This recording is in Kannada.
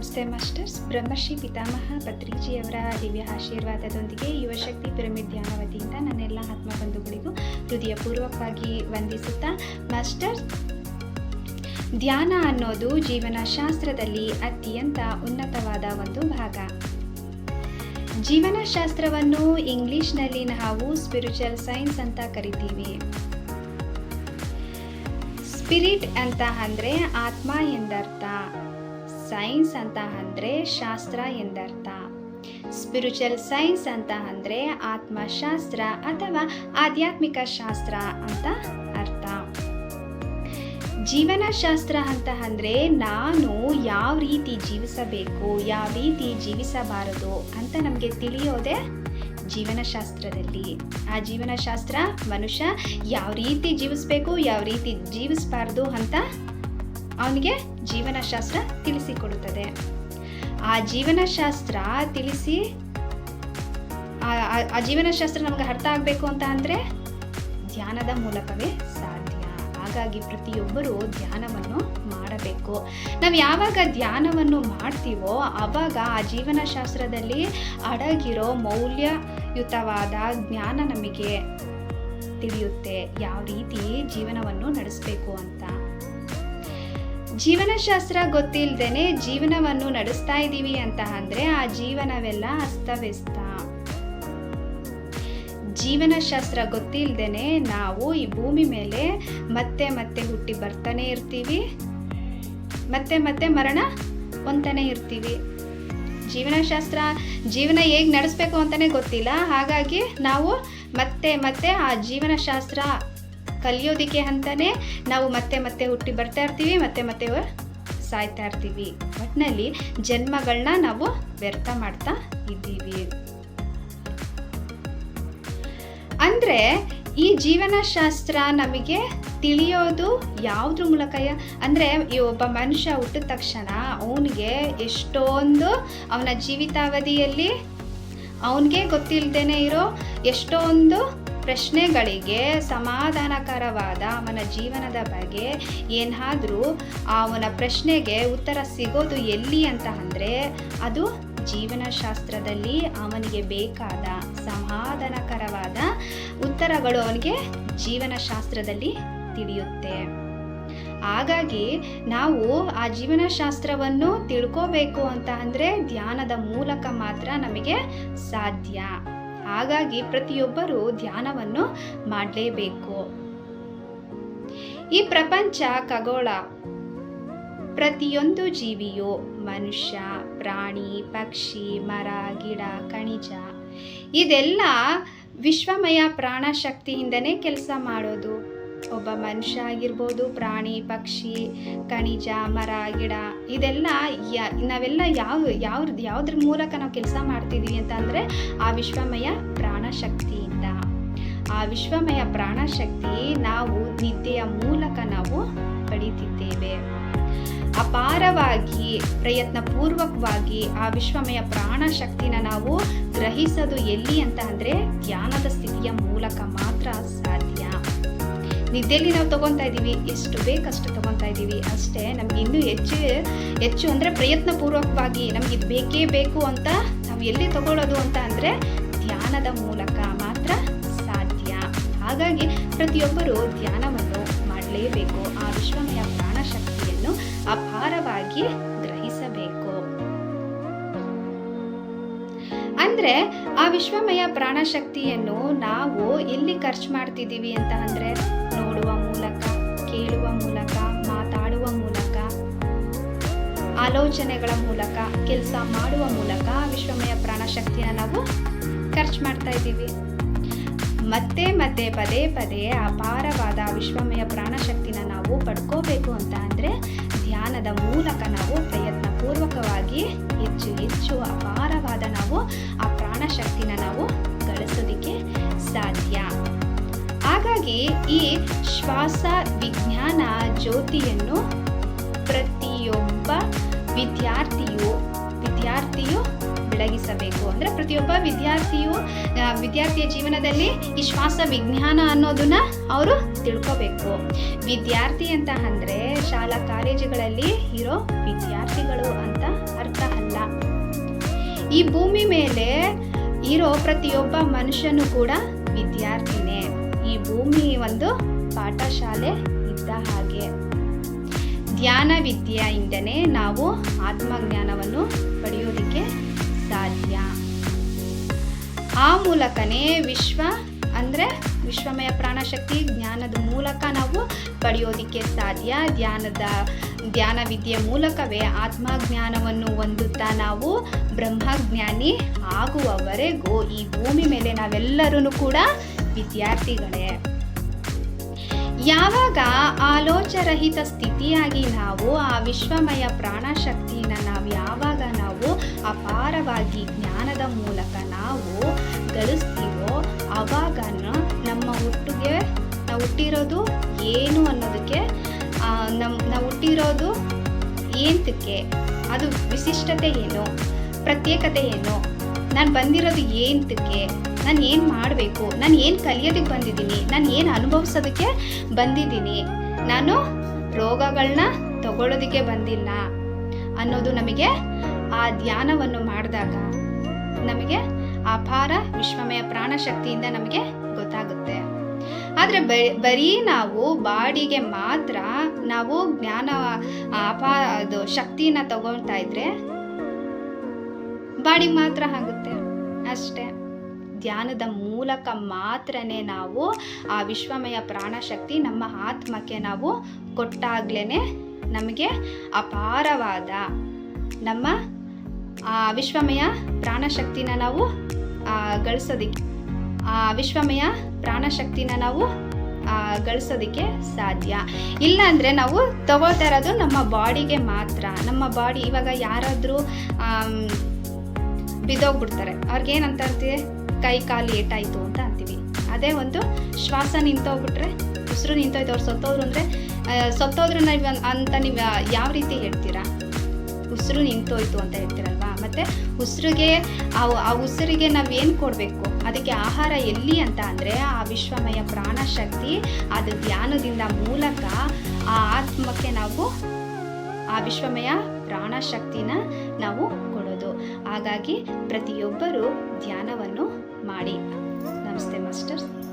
ನಮಸ್ತೆ ಮಾಸ್ಟರ್ಸ್. ಬ್ರಹ್ಮಶ್ರೀ ಪಿತಾಮಹ ಪತ್ರಿಜಿಯವರ ದಿವ್ಯ ಆಶೀರ್ವಾದದೊಂದಿಗೆ ಯುವಶಕ್ತಿ ಪಿರಮಿಡ್ ಧ್ಯಾನ ವತಿಯಿಂದ ನನ್ನೆಲ್ಲ ಆತ್ಮಬಂಧುಗಳಿಗೂ ಹೃದಯಪೂರ್ವಕವಾಗಿ ವಂದಿಸುತ್ತಾ, ಮಾಸ್ಟರ್ಸ್, ಧ್ಯಾನ ಅನ್ನೋದು ಜೀವನ ಶಾಸ್ತ್ರದಲ್ಲಿ ಅತ್ಯಂತ ಉನ್ನತವಾದ ಒಂದು ಭಾಗ. ಜೀವನಶಾಸ್ತ್ರವನ್ನು ಇಂಗ್ಲಿಷ್ನಲ್ಲಿ ನಾವು ಸ್ಪಿರಿಚುವಲ್ ಸೈನ್ಸ್ ಅಂತ ಕರಿತೀವಿ. ಸ್ಪಿರಿಟ್ ಅಂತ ಅಂದರೆ ಆತ್ಮ ಎಂದರ್ಥ. ಸೈನ್ಸ್ ಅಂತ ಅಂದರೆ ಶಾಸ್ತ್ರ ಎಂದರ್ಥ. ಸ್ಪಿರಿಚುವಲ್ ಸೈನ್ಸ್ ಅಂತ ಅಂದರೆ ಆತ್ಮಶಾಸ್ತ್ರ ಅಥವಾ ಆಧ್ಯಾತ್ಮಿಕ ಶಾಸ್ತ್ರ ಅಂತ ಅರ್ಥ. ಜೀವನಶಾಸ್ತ್ರ ಅಂತ ಅಂದರೆ ನಾನು ಯಾವ ರೀತಿ ಜೀವಿಸಬೇಕು, ಯಾವ ರೀತಿ ಜೀವಿಸಬಾರದು ಅಂತ ನಮಗೆ ತಿಳಿಯೋದೆ ಜೀವನಶಾಸ್ತ್ರದಲ್ಲಿ. ಆ ಜೀವನಶಾಸ್ತ್ರ ಮನುಷ್ಯ ಯಾವ ರೀತಿ ಜೀವಿಸ್ಬೇಕು, ಯಾವ ರೀತಿ ಜೀವಿಸಬಾರ್ದು ಅಂತ ಅವನಿಗೆ ಜೀವನಶಾಸ್ತ್ರ ತಿಳಿಸಿಕೊಡುತ್ತದೆ. ಆ ಜೀವನಶಾಸ್ತ್ರ ತಿಳಿಸಿ, ಆ- ಜೀವನಶಾಸ್ತ್ರ ನಮಗೆ ಅರ್ಥ ಆಗಬೇಕು ಅಂತ ಅಂದರೆ ಧ್ಯಾನದ ಮೂಲಕವೇ ಸಾಧ್ಯ. ಹಾಗಾಗಿ ಪ್ರತಿಯೊಬ್ಬರು ಧ್ಯಾನವನ್ನು ಮಾಡಬೇಕು. ನಾವು ಯಾವಾಗ ಧ್ಯಾನವನ್ನು ಮಾಡ್ತೀವೋ ಆವಾಗ ಆ ಜೀವನಶಾಸ್ತ್ರದಲ್ಲಿ ಅಡಗಿರೋ ಮೌಲ್ಯಯುತವಾದ ಜ್ಞಾನ ನಮಗೆ ತಿಳಿಯುತ್ತೆ. ಯಾವ ರೀತಿ ಜೀವನವನ್ನು ನಡೆಸಬೇಕು ಅಂತ. ಜೀವನಶಾಸ್ತ್ರ ಗೊತ್ತಿಲ್ಲದೇನೆ ಜೀವನವನ್ನು ನಡೆಸ್ತಾ ಇದ್ದೀವಿ ಅಂತ ಅಂದರೆ ಆ ಜೀವನವೆಲ್ಲ ಅಸ್ತವ್ಯಸ್ತ. ಜೀವನಶಾಸ್ತ್ರ ಗೊತ್ತಿಲ್ಲದೇನೆ ನಾವು ಈ ಭೂಮಿ ಮೇಲೆ ಮತ್ತೆ ಮತ್ತೆ ಹುಟ್ಟಿ ಬರ್ತಾನೆ ಇರ್ತೀವಿ. ಮತ್ತೆ ಮತ್ತೆ ಮರಣ ಹೊಂತಾನೆ ಇರ್ತೀವಿ. ಜೀವನಶಾಸ್ತ್ರ, ಜೀವನ ಹೇಗೆ ನಡೆಸ್ಬೇಕು ಅಂತಲೇ ಗೊತ್ತಿಲ್ಲ. ಹಾಗಾಗಿ ನಾವು ಮತ್ತೆ ಮತ್ತೆ ಆ ಜೀವನಶಾಸ್ತ್ರ ಕಲಿಯೋದಕ್ಕೆ ಅಂತಲೇ ನಾವು ಮತ್ತೆ ಮತ್ತೆ ಹುಟ್ಟಿ ಬರ್ತಾ ಇರ್ತೀವಿ, ಮತ್ತೆ ಮತ್ತೆ ಸಾಯ್ತಾ ಇರ್ತೀವಿ. ಒಟ್ಟಿನಲ್ಲಿ ಜನ್ಮಗಳನ್ನ ನಾವು ವ್ಯರ್ಥ ಮಾಡ್ತಾ ಇದ್ದೀವಿ. ಅಂದರೆ ಈ ಜೀವನಶಾಸ್ತ್ರ ನಮಗೆ ತಿಳಿಯೋದು ಯಾವುದ್ರ ಮೂಲಕ ಅಂದರೆ ಈ ಒಬ್ಬ ಮನುಷ್ಯ ಹುಟ್ಟಿದ ತಕ್ಷಣ ಅವನಿಗೆ ಎಷ್ಟೊಂದು ಅವನ ಜೀವಿತಾವಧಿಯಲ್ಲಿ ಅವನಿಗೆ ಗೊತ್ತಿಲ್ಲದೇನೆ ಇರೋ ಎಷ್ಟೊಂದು ಪ್ರಶ್ನೆಗಳಿಗೆ ಸಮಾಧಾನಕರವಾದ ಅವನ ಜೀವನದ ಬಗ್ಗೆ ಏನಾದರೂ ಅವನ ಪ್ರಶ್ನೆಗೆ ಉತ್ತರ ಸಿಗೋದು ಎಲ್ಲಿ ಅಂತ ಅಂದರೆ ಅದು ಜೀವನಶಾಸ್ತ್ರದಲ್ಲಿ ಅವನಿಗೆ ಬೇಕಾದ ಸಮಾಧಾನಕರವಾದ ಉತ್ತರಗಳು ಅವನಿಗೆ ಜೀವನಶಾಸ್ತ್ರದಲ್ಲಿ ತಿಳಿಯುತ್ತೆ. ಹಾಗಾಗಿ ನಾವು ಆ ಜೀವನಶಾಸ್ತ್ರವನ್ನು ತಿಳ್ಕೋಬೇಕು ಅಂತ ಅಂದರೆ ಧ್ಯಾನದ ಮೂಲಕ ಮಾತ್ರ ನಮಗೆ ಸಾಧ್ಯ. ಹಾಗಾಗಿ ಪ್ರತಿಯೊಬ್ಬರು ಧ್ಯಾನವನ್ನು ಮಾಡಲೇಬೇಕು. ಈ ಪ್ರಪಂಚ ಖಗೋಳ. ಪ್ರತಿಯೊಂದು ಜೀವಿಯು ಮನುಷ್ಯ, ಪ್ರಾಣಿ, ಪಕ್ಷಿ, ಮರ, ಗಿಡ, ಖನಿಜ ಇದೆಲ್ಲ ವಿಶ್ವಮಯ ಪ್ರಾಣಶಕ್ತಿಯಿಂದನೇ ಕೆಲಸ ಮಾಡೋದು. ಒಬ್ಬ ಮನುಷ್ಯ ಆಗಿರ್ಬೋದು, ಪ್ರಾಣಿ, ಪಕ್ಷಿ, ಖನಿಜ, ಮರ, ಗಿಡ, ಇದೆಲ್ಲ ನಾವೆಲ್ಲ ಯಾವ ಯಾವ ಯಾವುದ್ರ ಮೂಲಕ ನಾವು ಕೆಲಸ ಮಾಡ್ತಿದ್ದೀವಿ ಅಂತ ಅಂದರೆ ಆ ವಿಶ್ವಮಯ ಪ್ರಾಣಶಕ್ತಿಯಿಂದ. ಆ ವಿಶ್ವಮಯ ಪ್ರಾಣಶಕ್ತಿ ನಾವು ನಿದ್ದೆಯ ಮೂಲಕ ನಾವು ಪಡೀತಿದ್ದೇವೆ. ಅಪಾರವಾಗಿ, ಪ್ರಯತ್ನಪೂರ್ವಕವಾಗಿ ಆ ವಿಶ್ವಮಯ ಪ್ರಾಣಶಕ್ತಿನ ನಾವು ಗ್ರಹಿಸೋದು ಎಲ್ಲಿ ಅಂತ ಅಂದರೆ ಧ್ಯಾನದ ಸ್ಥಿತಿಯ ಮೂಲಕ ಮಾತ್ರ ಸಾಧ್ಯ. ನಿದ್ದೆಯಲ್ಲಿ ನಾವು ತೊಗೊತಾ ಇದ್ದೀವಿ. ಎಷ್ಟು ಬೇಕಷ್ಟು ತೊಗೊತಾ ಇದ್ದೀವಿ. ಅಷ್ಟೇ, ನಮ್ಗೆ ಇನ್ನೂ ಹೆಚ್ಚು ಹೆಚ್ಚು ಅಂದರೆ ಪ್ರಯತ್ನಪೂರ್ವಕವಾಗಿ ನಮ್ಗೆ ಬೇಕೇ ಬೇಕು ಅಂತ ನಾವು ಎಲ್ಲಿ ತಗೊಳ್ಳೋದು ಅಂತ ಅಂದರೆ ಧ್ಯಾನದ ಮೂಲಕ ಮಾತ್ರ ಸಾಧ್ಯ. ಹಾಗಾಗಿ ಪ್ರತಿಯೊಬ್ಬರು ಧ್ಯಾನವನ್ನು ಮಾಡಲೇಬೇಕು. ಆ ವಿಶ್ವಮಯ ಪ್ರಾಣಶಕ್ತಿಯನ್ನು ಅಪಾರವಾಗಿ ವಿಶ್ವಮಯ ಪ್ರಾಣಶಕ್ತಿಯನ್ನು ನಾವು ಎಲ್ಲಿ ಖರ್ಚು ಮಾಡ್ತಿದ್ದೀವಿ ಅಂತ ಅಂದರೆ ನೋಡುವ ಮೂಲಕ, ಕೇಳುವ ಮೂಲಕ, ಮಾತಾಡುವ ಮೂಲಕ, ಆಲೋಚನೆಗಳ ಮೂಲಕ, ಕೆಲಸ ಮಾಡುವ ಮೂಲಕ ವಿಶ್ವಮಯ ಶಕ್ತಿಯನ್ನ ನಾವು ಖರ್ಚು ಮಾಡ್ತಾ ಇದ್ದೀವಿ. ಮತ್ತೆ ಮತ್ತೆ ಪದೇ ಪದೇ ಅಪಾರವಾದ ವಿಶ್ವಮಯ ಪ್ರಾಣಶಕ್ತಿನ ನಾವು ಪಡ್ಕೋಬೇಕು ಅಂತ ಅಂದರೆ ಧ್ಯಾನದ ಮೂಲಕ ನಾವು ಪ್ರಯತ್ನಪೂರ್ವಕವಾಗಿ ಹೆಚ್ಚು ಹೆಚ್ಚು ಅಪಾರವಾದ ನಾವು ಆ ಪ್ರಾಣಶಕ್ತಿನ ನಾವು ಗಳಿಸೋದಕ್ಕೆ ಸಾಧ್ಯ. ಹಾಗಾಗಿ ಈ ಶ್ವಾಸ ವಿಜ್ಞಾನ ಜ್ಯೋತಿಯನ್ನು ಪ್ರತಿಯೊಬ್ಬ ವಿದ್ಯಾರ್ಥಿಯು ವಿದ್ಯಾರ್ಥಿಯು ಬೆಳಗಿಸಬೇಕು. ಅಂದರೆ ಪ್ರತಿಯೊಬ್ಬ ವಿದ್ಯಾರ್ಥಿಯು ವಿದ್ಯಾರ್ಥಿಯ ಜೀವನದಲ್ಲಿ ಈ ಶ್ವಾಸ ವಿಜ್ಞಾನ ಅನ್ನೋದನ್ನ ಅವರು ತಿಳ್ಕೋಬೇಕು. ವಿದ್ಯಾರ್ಥಿ ಅಂತ ಅಂದರೆ ಶಾಲಾ ಕಾಲೇಜುಗಳಲ್ಲಿ ಇರೋ ವಿದ್ಯಾರ್ಥಿಗಳು ಅಂತ ಅರ್ಥ ಅಲ್ಲ. ಈ ಭೂಮಿ ಮೇಲೆ ಇರೋ ಪ್ರತಿಯೊಬ್ಬ ಮನುಷ್ಯನು ಕೂಡ ವಿದ್ಯಾರ್ಥಿನೇ. ಈ ಭೂಮಿ ಒಂದು ಪಾಠಶಾಲೆ ಇದ್ದ ಹಾಗೆ. ಧ್ಯಾನ ವಿದ್ಯೆಯಿಂದನೇ ನಾವು ಆತ್ಮಜ್ಞಾನವನ್ನು ಪಡೆಯೋದಕ್ಕೆ ಸಾಧ್ಯ. ಆ ಮೂಲಕನೇ ವಿಶ್ವ ಅಂದರೆ ವಿಶ್ವಮಯ ಪ್ರಾಣಶಕ್ತಿ ಜ್ಞಾನದ ಮೂಲಕ ನಾವು ಪಡೆಯೋದಕ್ಕೆ ಸಾಧ್ಯ. ಧ್ಯಾನದ, ಧ್ಯಾನ ವಿದ್ಯೆ ಮೂಲಕವೇ ಆತ್ಮಜ್ಞಾನವನ್ನು ಹೊಂದುತ್ತಾ ನಾವು ಬ್ರಹ್ಮಜ್ಞಾನಿ ಆಗುವವರೆಗೂ ಈ ಭೂಮಿ ಮೇಲೆ ನಾವೆಲ್ಲರೂ ಕೂಡ ವಿದ್ಯಾರ್ಥಿಗಳೇ. ಯಾವಾಗ ಆಲೋಚರಹಿತ ಸ್ಥಿತಿಯಾಗಿ ನಾವು ಆ ವಿಶ್ವಮಯ ಪ್ರಾಣಶಕ್ತಿನ ನಾವು ಯಾವಾಗ ನಾವು ಅಪಾರವಾಗಿ ಜ್ಞಾನದ ಮೂಲಕ ನಾವು ಗಳಿಸ್ತೀವೋ ಆವಾಗ ನಮ್ಮ ಹುಟ್ಟಿಗೆ, ನಾವು ಹುಟ್ಟಿರೋದು ಏನು ಅನ್ನೋದಕ್ಕೆ ನಮ್ಮ ನಾವು ಹುಟ್ಟಿರೋದು ಏಂತಕ್ಕೆ, ಅದು ವಿಶಿಷ್ಟತೆ ಏನು, ಪ್ರತ್ಯೇಕತೆ ಏನು, ನಾನು ಬಂದಿರೋದು ಏಂತಕ್ಕೆ, ನಾನು ಏನು ಮಾಡಬೇಕು, ನಾನು ಏನು ಕಲಿಯೋದಕ್ಕೆ ಬಂದಿದ್ದೀನಿ, ನಾನು ಏನು ಅನುಭವಿಸೋದಕ್ಕೆ ಬಂದಿದ್ದೀನಿ, ನಾನು ರೋಗಗಳನ್ನ ತಗೊಳ್ಳೋದಕ್ಕೆ ಬಂದಿಲ್ಲ ಅನ್ನೋದು ನಮಗೆ ಆ ಧ್ಯಾನವನ್ನು ಮಾಡಿದಾಗ ನಮಗೆ ಅಪಾರ ವಿಶ್ವಮಯ ಪ್ರಾಣಶಕ್ತಿಯಿಂದ ನಮಗೆ ಗೊತ್ತಾಗುತ್ತೆ. ಆದರೆ ಬರೀ ನಾವು ಬಾಡಿಗೆ ಮಾತ್ರ ನಾವು ಜ್ಞಾನ ಅಪಾ ಅದು ಶಕ್ತಿನ ತಗೊಳ್ತಾ ಇದ್ರೆ ಬಾಡಿಗೆ ಮಾತ್ರ ಆಗುತ್ತೆ. ಅಷ್ಟೇ. ಧ್ಯಾನದ ಮೂಲಕ ಮಾತ್ರನೇ ನಾವು ಆ ವಿಶ್ವಮಯ ಪ್ರಾಣಶಕ್ತಿ ನಮ್ಮ ಆತ್ಮಕ್ಕೆ ನಾವು ಕೊಟ್ಟಾಗ್ಲೇ ನಮಗೆ ಅಪಾರವಾದ ನಮ್ಮ ಆ ವಿಶ್ವಮಯ ಪ್ರಾಣಶಕ್ತಿನ ನಾವು ಗಳಿಸೋದಕ್ಕೆ ವಿಶ್ವಮಯ ಪ್ರಾಣಶಕ್ತಿನ ನಾವು ಗಳಿಸೋದಕ್ಕೆ ಸಾಧ್ಯ. ಇಲ್ಲ ಅಂದರೆ ನಾವು ತಗೋತಾ ಇರೋದು ನಮ್ಮ ಬಾಡಿಗೆ ಮಾತ್ರ. ನಮ್ಮ ಬಾಡಿ ಇವಾಗ ಯಾರಾದರೂ ಬಿದ್ದೋಗ್ಬಿಡ್ತಾರೆ. ಅವ್ರಿಗೆ ಏನಂತ ಅಂತೀವಿ? ಕೈ ಕಾಲು ಏಟಾಯಿತು ಅಂತ ಅಂತೀವಿ. ಅದೇ ಒಂದು ಶ್ವಾಸ ನಿಂತೋಗ್ಬಿಟ್ರೆ, ಉಸಿರು ನಿಂತೋಯ್ತು. ಅವ್ರು ಸತ್ತೋದ್ರು ಅಂದರೆ ಸತ್ತೋದ್ರು ಅಂತ ನೀವು ಯಾವ ರೀತಿ ಹೇಳ್ತೀರಾ? ಉಸಿರು ನಿಂತೋಯ್ತು ಅಂತ ಹೇಳ್ತೀರಲ್ವಾ? ಮತ್ತು ಉಸಿರಿಗೆ ಆ ಉಸಿರಿಗೆ ನಾವು ಏನು ಕೊಡಬೇಕು? ಅದಕ್ಕೆ ಆಹಾರ ಎಲ್ಲಿ ಅಂತ ಅಂದರೆ ಆ ವಿಶ್ವಮಯ ಪ್ರಾಣಶಕ್ತಿ ಅದು ಧ್ಯಾನದಿಂದ ಮೂಲಕ ಆ ಆತ್ಮಕ್ಕೆ ನಾವು ಆ ವಿಶ್ವಮಯ ಪ್ರಾಣಶಕ್ತಿನ ನಾವು ಕೊಡೋದು. ಹಾಗಾಗಿ ಪ್ರತಿಯೊಬ್ಬರು ಧ್ಯಾನವನ್ನು ಮಾಡಿ. ನಮಸ್ತೆ ಮಾಸ್ಟರ್ಸ್.